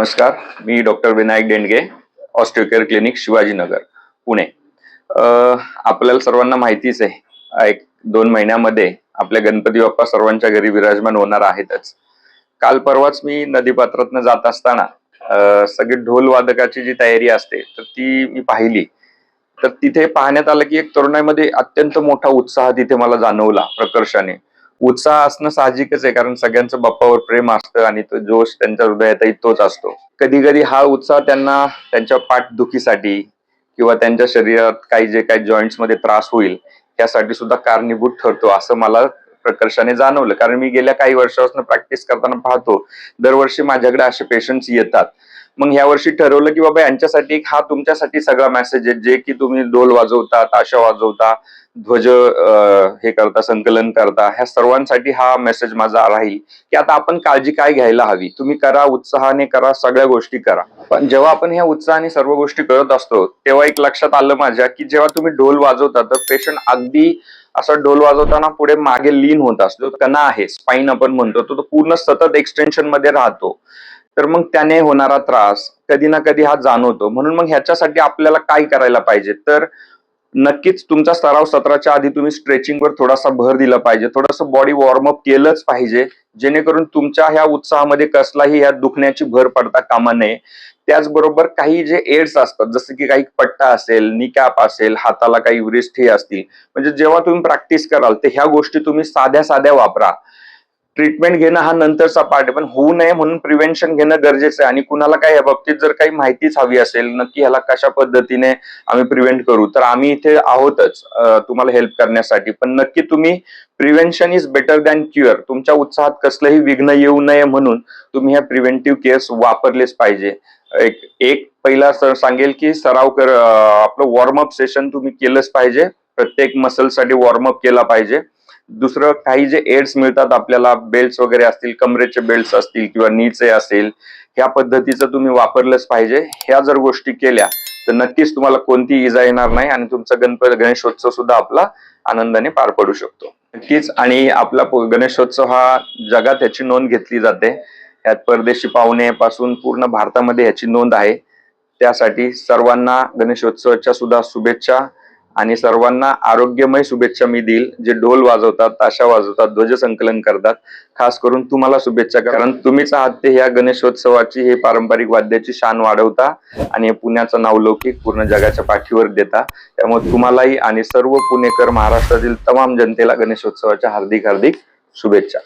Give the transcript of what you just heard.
नमस्कार मी doctor Vinayak Dendge Osteocare clinic Shivajinagar Pune. आपल्याला सर्वांना माहितीच आहे एक दोन महिन्यामध्ये आपल्या गणपती बाप्पा सर्वांच्या घरी विराजमान होणार आहेतच. काल परवाच मी नदीपात्रातनं जात असताना सगळी ढोल वादकाची जी तयारी असते तर ती मी पाहिली. तर तिथे पाहण्यात आलं की एक तरुणाईमध्ये अत्यंत मोठा उत्साह तिथे मला जाणवला प्रकर्षाने. उत्साह असणं साहजिकच आहे कारण सगळ्यांचं बाप्पावर प्रेम असतं आणि तो जोश त्यांच्या हृदयातही तोच असतो. कधी कधी हा उत्साह त्यांना त्यांच्या पाठदुखीसाठी किंवा त्यांच्या शरीरात काही जे काही जॉईंट्समध्ये त्रास होईल त्यासाठी सुद्धा कारणीभूत ठरतो असं मला प्रकर्षाने जाणवलं. कारण मी गेल्या काही वर्षापासून प्रॅक्टिस करताना पाहतो दरवर्षी माझ्याकडे असे पेशंट्स येतात. मग ह्या वर्षी ठरवलं की बाबा यांच्यासाठी एक हा तुमच्यासाठी सगळा मेसेज आहे जे की तुम्ही डोल वाजवता ताशा वाजवता ध्वज हे करता संकलन करता ह्या सर्वांसाठी हा मेसेज माझा राहील. की आता आपण काळजी काय घ्यायला हवी? तुम्ही करा उत्साहाने करा सगळ्या गोष्टी करा. पण जेव्हा आपण ह्या उत्साहाने सर्व गोष्टी करत असतो तेव्हा एक लक्षात आलं माझ्या की जेव्हा तुम्ही ढोल वाजवता तर पेशंट अगदी असं डोल वाजवताना पुढे मागे लीन होत असतो. कणा आहे स्पाईन आपण म्हणतो तो तो पूर्ण सतत एक्सटेन्शनमध्ये राहतो. तर मग त्याने होणारा त्रास कधी ना कधी हा जाणवतो. म्हणून मग ह्याच्यासाठी आपल्याला काय करायला पाहिजे? तर नक्कीच तुमचा सराव सत्राच्या आधी तुम्ही स्ट्रेचिंगवर थोडासा भर दिला पाहिजे. थोडंसं बॉडी वॉर्मअप केलंच पाहिजे. जेणेकरून तुमच्या ह्या उत्साहामध्ये कसलाही ह्या दुखण्याची भर पडता कामा नये. त्याचबरोबर काही जे एड्स असतात जसं की काही पट्टा असेल निकॅप असेल हाताला काही वरिष्ठ असतील म्हणजे जेव्हा तुम्ही प्रॅक्टिस कराल तर ह्या गोष्टी तुम्ही साध्या साध्या वापरा. ट्रीटमेंट घेणं हा नंतरचा पार्ट आहे पण होऊ नये म्हणून प्रिव्हेन्शन घेणं गरजेचं आहे. आणि कुणाला काही या बाबतीत जर काही माहितीच हवी असेल नक्की ह्याला कशा पद्धतीने आम्ही प्रिव्हेंट करू तर आम्ही इथे आहोतच तुम्हाला हेल्प करण्यासाठी. पण नक्की तुम्ही prevention is better than cure तुमच्या उत्साहात कसलंही विघ्न येऊ नये म्हणून तुम्ही ह्या प्रिव्हेंटिव्ह केअर्स वापरलेच पाहिजे. एक एक पहिला सर सांगेल की सराव कर आपलं वॉर्मअप सेशन तुम्ही केलंच पाहिजे. प्रत्येक मसलसाठी वॉर्मअप केला पाहिजे. दुसरं काही जे एड्स मिळतात आपल्याला बेल्ट वगैरे असतील कमरेचे बेल्ट असतील किंवा नीचे असेल ह्या पद्धतीचं तुम्ही वापरलंच पाहिजे. ह्या जर गोष्टी केल्या तर नक्कीच तुम्हाला कोणती इजा येणार नाही आणि तुमचा गणपती गणेशोत्सव सुद्धा आपला आनंदाने पार पडू शकतो. नक्कीच आणि आपला गणेशोत्सव हा जगात याची नोंद घेतली जाते. यात परदेशी पाहुण्यापासून पूर्ण भारतामध्ये ह्याची नोंद आहे. त्यासाठी सर्वांना गणेशोत्सवाच्या सुद्धा शुभेच्छा आणि सर्वांना आरोग्यमय शुभेच्छा मी देईल. जे ढोल वाजवतात ताशा वाजवतात ध्वज संकलन करतात खास करून तुम्हाला शुभेच्छा कारण तुम्हीच आहात ते ह्या गणेशोत्सवाची हे पारंपरिक वाद्याची शान वाढवता आणि पुण्याचं नावलौकिक पूर्ण जगाच्या पाठीवर देता. त्यामुळे तुम्हालाही आणि सर्व पुणेकर महाराष्ट्रातील तमाम जनतेला गणेशोत्सवाच्या हार्दिक हार्दिक शुभेच्छा.